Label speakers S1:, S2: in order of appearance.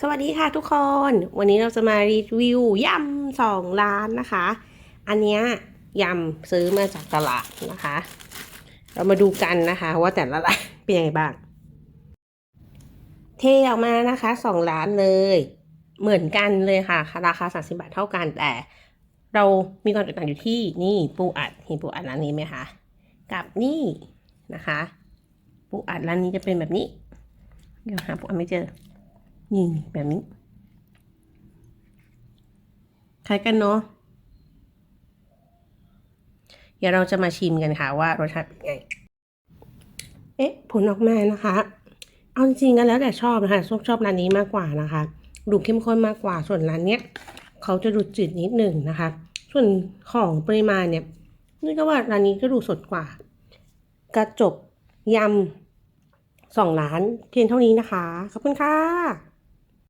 S1: สวัสดีค่ะทุกคน วันนี้เราจะมารีวิวยำสองร้านนะคะ อันเนี้ยยำซื้อมาจากตลาดนะคะ เรามาดูกันนะคะว่าแต่ละร้านเป็นยังไงบ้าง เทออกมานะคะสองร้านเลย เหมือนกันเลยค่ะ ราคาสามสิบาทเท่ากันแต่ เรามีความแตกต่างอยู่ที่นี่ปูอัดเห็นปูอัดร้านนี้ไหมคะกับนี่นะคะ ปูอัดร้านนี้จะเป็นแบบนี้เดี๋ยวหาปูอัดไม่เจอ นี่แบบนี้คล้ายกันเนาะเดี๋ยวเราจะมาชิมกันค่ะว่ารสชาติเป็นไง เอ๊ะ ผลออกมานะคะ เอาจริงๆกันแล้วแต่ชอบนะคะชอบชอบร้านนี้มากกว่านะคะ ดูเข้มข้นมากกว่าส่วนร้านเนี้ยเขาจะดูจืดนิดหนึ่งนะคะ ส่วนของปริมาณเนี่ยนี่ก็ว่าร้านนี้ก็ดูสดกว่า กระจบยำสองร้านเพียงเท่านี้นะคะ ขอบคุณค่ะ